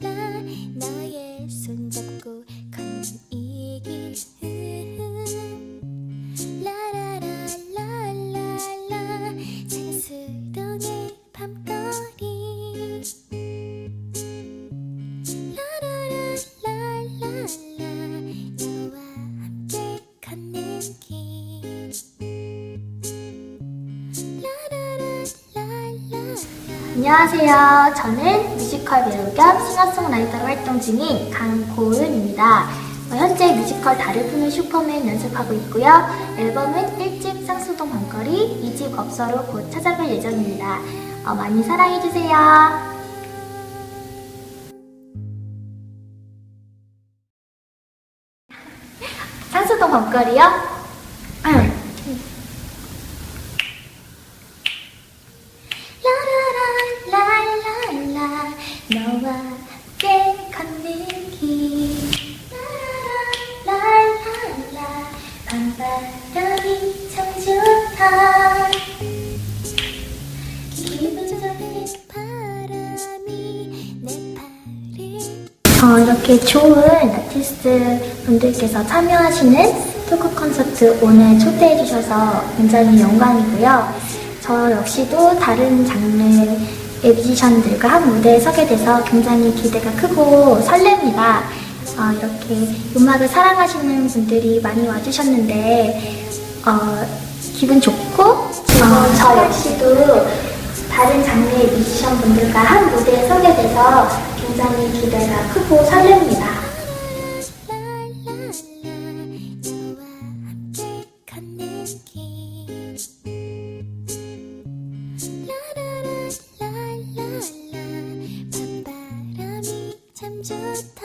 라라라라 너의 손잡고 걷는 이 길 라라라라라라 작은 수동의 밤거리. 라라라라라라 너와 함께 걷는 길. 라라라라라라. 안녕하세요. 저는 뮤지컬 배우 겸 싱어송라이터로 활동 중인 강고은입니다. 어, 현재 뮤지컬 달을 푸는 슈퍼맨 연습하고 있고요. 앨범은 1집 쌍수동 밤거리, 2집 업서로 곧 찾아뵐 예정입니다. 어, 많이 사랑해주세요. 쌍수동 밤거리요? 라라라라라라 너와 함께 걷는 길 라라라라라 밤바람이 참 좋다. 어, 이렇게 좋은 아티스트 분들께서 참여하시는 토크 콘서트 오늘 초대해 주셔서 굉장히 영광이고요. 저 역시도 다른 장르의 뮤지션들과 한 무대에 서게 돼서 굉장히 기대가 크고 설렙니다. 어, 이렇게 음악을 사랑하시는 분들이 많이 와주셨는데 어, 기분 좋고 어, 저 역시도 다른 장르의 뮤지션 분들과 한 무대에 서게 돼서 굉장히 기대가 크고 설렙니다. 길 좋다.